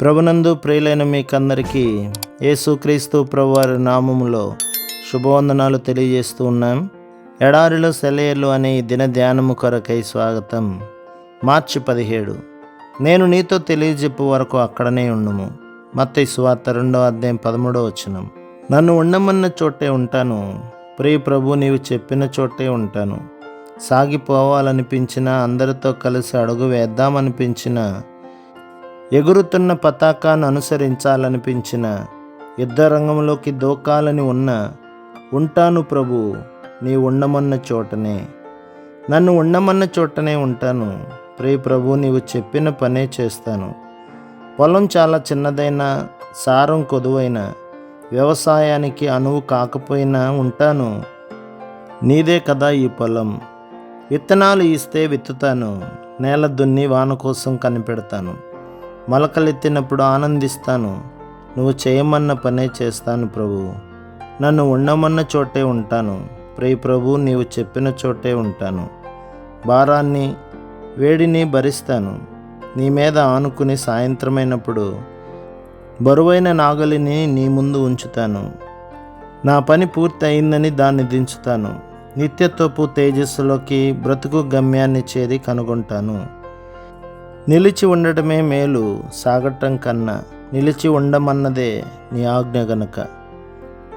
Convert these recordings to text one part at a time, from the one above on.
ప్రభునందు ప్రియులైన మీకందరికీ యేసుక్రీస్తు ప్రభువారి నామములో శుభవందనాలు తెలియజేస్తూ ఉన్నాం. ఎడారిలో సెలయలు అనే దిన ధ్యానము కొరకై స్వాగతం. మార్చి పదిహేడు. నేను నీతో తెలియజెప్పు వరకు అక్కడనే ఉండుము. మత్త సువార్త రెండవ అధ్యాయం పదమూడవ వచనం. నన్ను ఉండమన్న చోటే ఉంటాను. ప్రియ ప్రభు నీవు చెప్పిన చోటే ఉంటాను. సాగిపోవాలనిపించిన అందరితో కలిసి అడుగు వేద్దామనిపించిన ఎగురుతున్న పతాకాన్ని అనుసరించాలనిపించిన యుద్ధ రంగంలోకి దూకాలని ఉన్న ఉంటాను ప్రభు నీ ఉండమన్న చోటనే. నన్ను ఉండమన్న చోటనే ఉంటాను. ప్రియ ప్రభు నీవు చెప్పిన పనే చేస్తాను. పొలం చాలా చిన్నదైన సారం కొదువైన వ్యవసాయానికి అనువు కాకపోయినా ఉంటాను. నీదే కదా ఈ పొలం. విత్తనాలు ఇస్తే విత్తుతాను. నేల దున్ని వాన కోసం కనిపెడతాను. మొలకలెత్తినప్పుడు ఆనందిస్తాను. నువ్వు చేయమన్న పనే చేస్తాను ప్రభు. నన్ను ఉండమన్న చోటే ఉంటాను. ప్రియ ప్రభు నీవు చెప్పిన చోటే ఉంటాను. భారాన్ని వేడిని భరిస్తాను. నీ మీద ఆనుకుని సాయంత్రమైనప్పుడు బరువైన నాగలిని నీ ముందు ఉంచుతాను. నా పని పూర్తి అయిందని దాన్ని దించుతాను. నిత్యత్వపు తేజస్సులోకి బ్రతుకు గమ్యాన్ని చేరి కనుగొంటాను. నిలిచి ఉండటమే మేలు సాగటం కన్నా. నిలిచి ఉండమన్నదే నీ ఆజ్ఞ గనుక.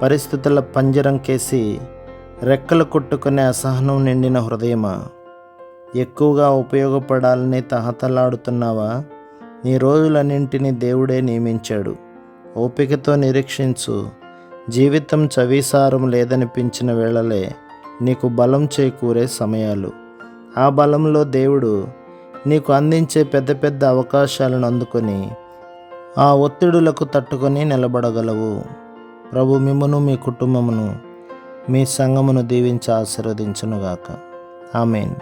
పరిస్థితుల పంజరం కేసి రెక్కలు కొట్టుకునే అసహనం నిండిన హృదయమా? ఎక్కువగా ఉపయోగపడాలని తహతలాడుతున్నావా? నీ రోజులన్నింటినీ దేవుడే నియమించాడు. ఓపికతో నిరీక్షించు. జీవితం చవిసారం లేదనిపించిన వేళలే నీకు బలం చేకూరే సమయాలు. ఆ బలంలో దేవుడు నీకు అందించే పెద్ద పెద్ద అవకాశాలను అందుకొని ఆ ఒత్తిడులకు తట్టుకొని నిలబడగలవు. ప్రభు మిమ్మను మీ కుటుంబమును మీ సంగమును దీవించి ఆశీర్వదించునుగాక. ఆమెన్.